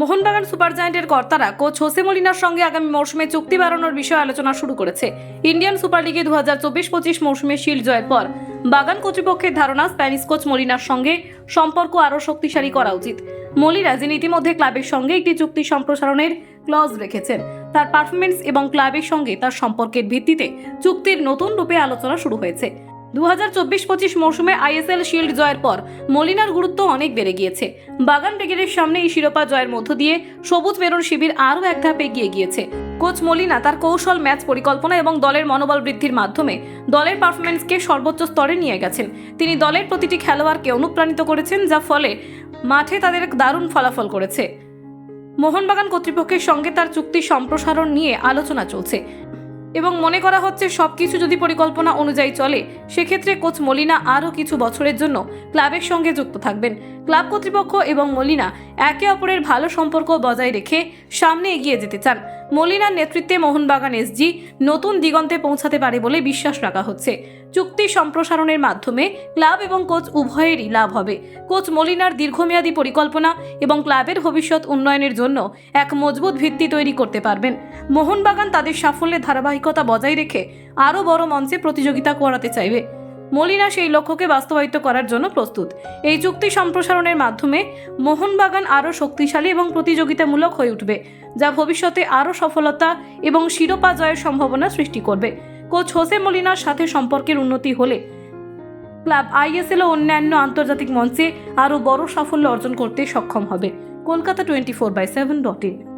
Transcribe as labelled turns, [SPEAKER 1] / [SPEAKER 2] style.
[SPEAKER 1] Mohun Bagan super জায়েন্টের কর্তারা coach Jose মলিনার সঙ্গে আগামী মৌসুমে চুক্তি বাড়ানোর বিষয়ে আলোচনা শুরু করেছে। ইন্ডিয়ান সুপার লিগে দু হাজার চব্বিশ পঁচিশ মৌসুমে শিল্ড জয়ের পর বাগান কর্তৃপক্ষের ধারণা স্প্যানিশ কোচ মলিনার সঙ্গে সম্পর্ক আরও শক্তিশালী করা উচিত। মলিনা যিনি ইতিমধ্যে ক্লাবের সঙ্গে একটি চুক্তি সম্প্রসারণের ক্লজ রেখেছেন, তার পারফরমেন্স এবং ক্লাবের সঙ্গে তার সম্পর্কের ভিত্তিতে চুক্তির নতুন রূপে আলোচনা শুরু হয়েছে। দু হাজার চব্বিশ পঁচিশ মৌসুমে আইএসএল শিল্ড জয়ের পর মলিনার গুরুত্ব অনেক বেড়ে গিয়েছে। বাগান ব্রিগেডের সামনে এই শিরোপা জয়ের মধ্য দিয়ে সবুজ মেরুন শিবির আরও এক ধাপ এগিয়ে গিয়েছে। কোচ মলিনা তার কৌশল, ম্যাচ পরিকল্পনা এবং দলের মনোবল বৃদ্ধির মাধ্যমে দলের পারফরমেন্সকে সর্বোচ্চ স্তরে নিয়ে গেছেন। তিনি দলের প্রতিটি খেলোয়াড়কে অনুপ্রাণিত করেছেন, যা ফলে মাঠে তাদের দারুণ ফলাফল করেছে। মোহনবাগান কর্তৃপক্ষের সঙ্গে তার চুক্তি সম্প্রসারণ নিয়ে আলোচনা চলছে। এবং মনে করা হচ্ছে সব কিছু যদি পরিকল্পনা অনুযায়ী চলে, সেক্ষেত্রে কোচ মলিনা আরও কিছু বছরের জন্য ক্লাবের সঙ্গে যুক্ত থাকবেন। ক্লাব কর্তৃপক্ষ এবং মলিনা একে অপরের ভালো সম্পর্ক বজায় রেখে সামনে এগিয়ে যেতে চান। মলিনার নেতৃত্বে মোহনবাগান এসজি নতুন দিগন্তে পৌঁছাতে পারে বলে বিশ্বাস রাখা হচ্ছে। চুক্তি সম্প্রসারণের মাধ্যমে ক্লাব এবং কোচ উভয়েরই লাভ হবে। কোচ মলিনার দীর্ঘমেয়াদী পরিকল্পনা এবং ক্লাবের ভবিষ্যৎ উন্নয়নের জন্য এক মজবুত ভিত্তি তৈরি করতে পারবেন। মোহনবাগান তাদের সাফল্যের ধারাবাহিকতা বজায় রেখে আরও বড় মঞ্চে প্রতিযোগিতা করাতে চাইবে। মলিনা সেই লক্ষ্যকে বাস্তবায়িত করার জন্য প্রস্তুত। এই চুক্তি সম্প্রসারণের মাধ্যমে মোহনবাগান আরও শক্তিশালী এবং প্রতিযোগিতামূলক হয়ে উঠবে, যা ভবিষ্যতে আরও সফলতা এবং শিরোপা জয়ের সম্ভাবনা সৃষ্টি করবে। কোচ হোসে মলিনার সাথে সম্পর্কের উন্নতি হলে ক্লাব আইএসএল ও অন্যান্য আন্তর্জাতিক মঞ্চে আরও বড় সাফল্য অর্জন করতে সক্ষম হবে। Kolkata twenty four by seven dot in.